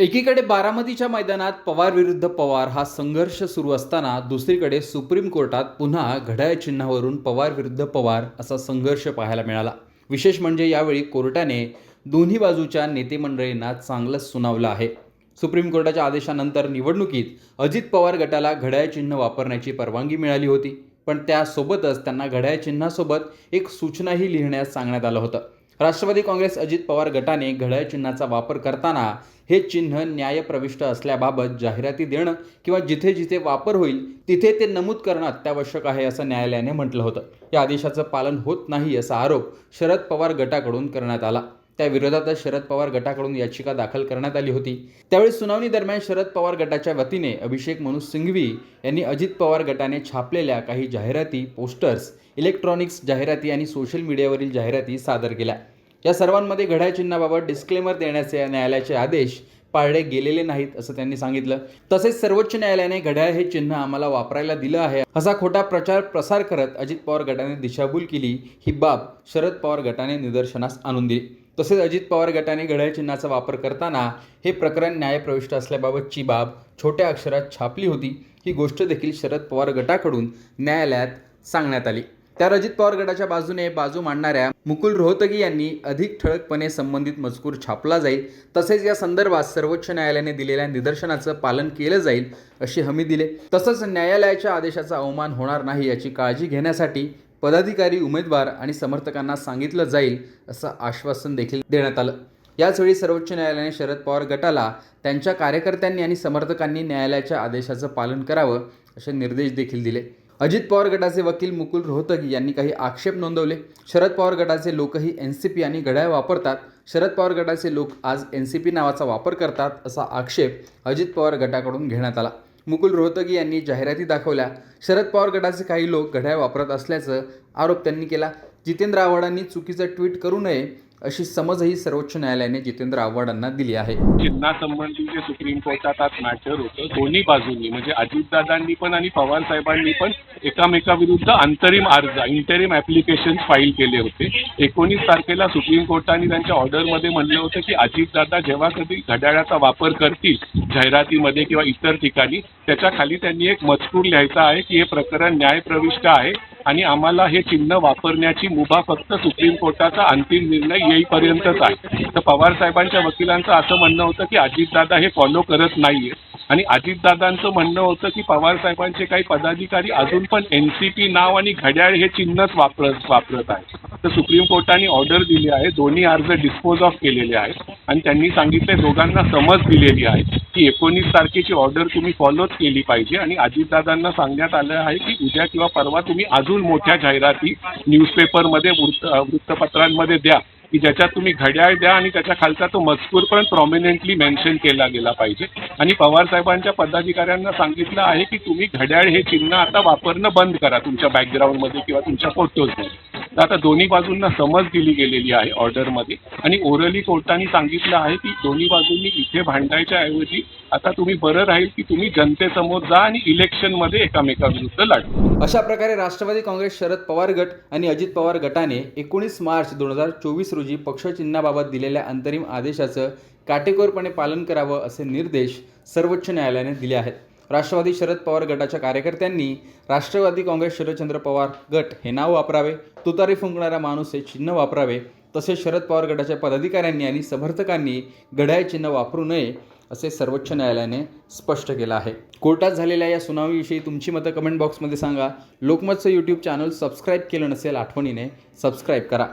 एकीकडे बारामतीच्या मैदानात पवार विरुद्ध पवार हा संघर्ष सुरू असताना दुसरीकडे सुप्रीम कोर्टात पुन्हा घड्याळ चिन्हावरून पवार विरुद्ध पवार असा संघर्ष पाहायला मिळाला. विशेष म्हणजे यावेळी कोर्टाने दोन्ही बाजूच्या नेतेमंडळींना चांगलंच सुनावलं आहे. सुप्रीम कोर्टाच्या आदेशानंतर निवडणुकीत अजित पवार गटाला घड्याळ चिन्ह वापरण्याची परवानगी मिळाली होती. पण त्यासोबतच त्यांना घड्याळ चिन्हासोबत एक सूचनाही लिहिण्यास सांगण्यात आलं होतं. राष्ट्रवादी काँग्रेस अजित पवार गटाने घड्याळ चिन्हाचा वापर करताना हे चिन्ह न्यायप्रविष्ट असल्याबाबत जाहिराती देणं किंवा जिथे जिथे वापर होईल तिथे ते नमूद करणं अत्यावश्यक आहे असं न्यायालयाने म्हटलं होतं. या आदेशाचं पालन होत नाही असा आरोप शरद पवार गटाकडून करण्यात आला. त्या विरोधातच शरद पवार गटाकडून याचिका दाखल करण्यात आली होती. त्यावेळी सुनावणी दरम्यान शरद पवार गटाच्या वतीने अभिषेक मनु सिंघवी यांनी अजित पवार गटाने छापलेल्या काही जाहिराती पोस्टर्स इलेक्ट्रॉनिक्स जाहिराती आणि सोशल मीडियावरील जाहिराती सादर केल्या. या सर्वांमध्ये घड्याळ चिन्हाबाबत डिस्क्लेमर देण्याचे न्यायालयाचे आदेश पाळले गेलेले नाहीत असं त्यांनी सांगितलं. तसेच सर्वोच्च न्यायालयाने घड्याळ हे चिन्ह आम्हाला वापरायला दिलं आहे. असा खोटा प्रचार प्रसार करत अजित पवार गटाने दिशाभूल केली ही बाब शरद पवार गटाने निदर्शनास आणून दिली. तसेच अजित पवार गटाने घड्याळ चिन्हाचा वापर करताना हे प्रकरण न्यायप्रविष्ट असल्याबाबतची बाब छोट्या अक्षरात छापली होती ही गोष्ट देखील शरद पवार गटाकडून न्यायालयात सांगण्यात आली. त्या अजित पवार गटाच्या बाजूने बाजू मांडणाऱ्या मुकुल रोहतगी यांनी अधिक ठळकपणे संबंधित मजकूर छापला जाईल. तसेच या संदर्भात सर्वोच्च न्यायालयाने दिलेल्या निदर्शनाचं पालन केलं जाईल अशी हमी दिले. तसंच न्यायालयाच्या आदेशाचा अवमान होणार नाही याची काळजी घेण्यासाठी पदाधिकारी उमेदवार आणि समर्थकांना सांगितलं जाईल असं आश्वासन देखील देण्यात आलं. याचवेळी सर्वोच्च न्यायालयाने शरद पवार गटाला त्यांच्या कार्यकर्त्यांनी आणि समर्थकांनी न्यायालयाच्या आदेशाचं पालन करावं असे निर्देश देखील दिले. अजित पवार गटाचे वकील मुकुल रोहतगी यांनी काही आक्षेप नोंदवले. शरद पवार गटाचे लोकही एन सी पी आणि घड्याळ वापरतात. शरद पवार गटाचे लोक आज एन सी पी नावाचा वापर करतात असा आक्षेप अजित पवार गटाकडून घेण्यात आला. मुकुल रोहतगी यांनी जाहिराती दाखवल्या. शरद पवार गटाचे काही लोक घड्याळ वापरत असल्याचं आरोप त्यांनी केला. जितेंद्र आव्हाडांनी चुकीचं ट्विट करू नये अशी समजही सर्वोच्च न्यायालयाने जितेंद्र आव्हाडांना दिली आहे. चिन्हासंबंधी जे सुप्रीम कोर्टात आज मॅटर होतं दोन्ही बाजूंनी म्हणजे अजितदादांनी पण आणि पवार साहेबांनी पण एकामेकाविरुद्ध अंतरिम अर्ज इंटरिम ऍप्लिकेशन फाईल केले होते. एकोणीस तारखेला सुप्रीम कोर्टाने त्यांच्या ऑर्डरमध्ये म्हणलं होतं की अजितदादा जेव्हा कधी घड्याळाचा वापर करतील जाहिरातीमध्ये किंवा इतर ठिकाणी त्याच्याखाली त्यांनी एक मजकूर लिहायचा आहे की हे प्रकरण न्यायप्रविष्ट आहे. आणि आम्हाला हे चिन्ह वापरण्याची मुभा फक्त सुप्रीम कोर्टाचा अंतिम निर्णय येईपर्यंतच आहे. तर पवार साहेबांच्या वकिलांचं असं म्हणणं होतं की अजितदादा हे फॉलो करत नाहीये. आणि अजितदादांचं म्हणणं होतं की पवार साहेबांचे काही पदाधिकारी अजून पण एन सी पी नाव आणि घड्याळ हे चिन्हच वापरत वापरत आहेत. तर सुप्रीम कोर्टाने ऑर्डर दिली आहे. दोन्ही अर्ज डिस्पोज ऑफ केलेले आहेत. आणि त्यांनी सांगितले दोघांना समज दिलेली आहे की एकोणीस तारखेची ऑर्डर तुम्ही फॉलोच केली पाहिजे. आणि अजितदादांना सांगण्यात आलं आहे की उद्या किंवा परवा तुम्ही अजून मोठ्या जाहिराती न्यूजपेपरमध्ये वृत्त वृत्तपत्रांमध्ये द्या की ज्याच्यात तुम्ही घड्याळ द्या आणि त्याच्या खालचा तो मजकूर पण प्रॉमिनेंटली मेन्शन केला गेला पाहिजे. आणि पवार साहेबांच्या पदाधिकाऱ्यांना सांगितलं आहे की तुम्ही घड्याळ हे चिन्ह आता वापरणं बंद करा तुमच्या बॅकग्राऊंडमध्ये किंवा तुमच्या फोटोजमध्ये तर आता दोन्ही बाजूंना समज दिली गेलेली आहे ऑर्डरमध्ये आणि ओरली कोर्टाने सांगितलं आहे की दोन्ही बाजूंनी इथे भांडायच्या ऐवजी आता तुम्ही बरं राहील की तुम्ही जनतेसमोर जा आणि इलेक्शनमध्ये एकामेकाविरुद्ध लढा. अशा प्रकारे राष्ट्रवादी काँग्रेस शरद पवार गट आणि अजित पवार गटाने एकोणीस मार्च दोन हजार चोवीस रोजी पक्षचिन्हाबाबत दिलेल्या अंतरिम आदेशाचं काटेकोरपणे पालन करावं असे निर्देश सर्वोच्च न्यायालयाने दिले आहेत. राष्ट्रवादी शरद पवार गटाच्या कार्यकर्त्यांनी राष्ट्रवादी काँग्रेस शरदचंद्र पवार गट हे नाव वापरावे तुतारी फुंकणारा माणूस हे चिन्ह वापरावे तसेच शरद पवार गटाच्या पदाधिकाऱ्यांनी आणि समर्थकांनी घड्याळ चिन्ह वापरू नये असे सर्वोच्च न्यायालयाने स्पष्ट केलं आहे. कोर्टात झालेल्या या सुनावणीविषयी तुमची मतं कमेंट बॉक्समध्ये सांगा. लोकमतचं यूट्यूब चॅनल सबस्क्राईब केलं नसेल आठवणीने सबस्क्राईब करा.